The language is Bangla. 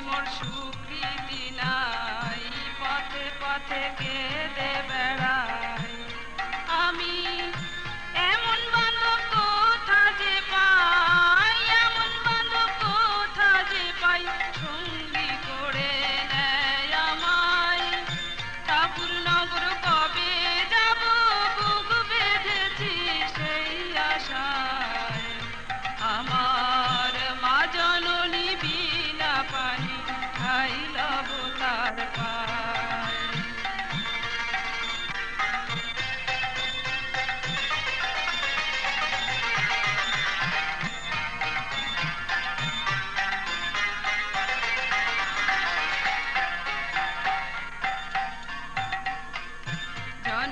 মোর সুকৃতি নাই পথে পথে কেঁদে বেড়ায়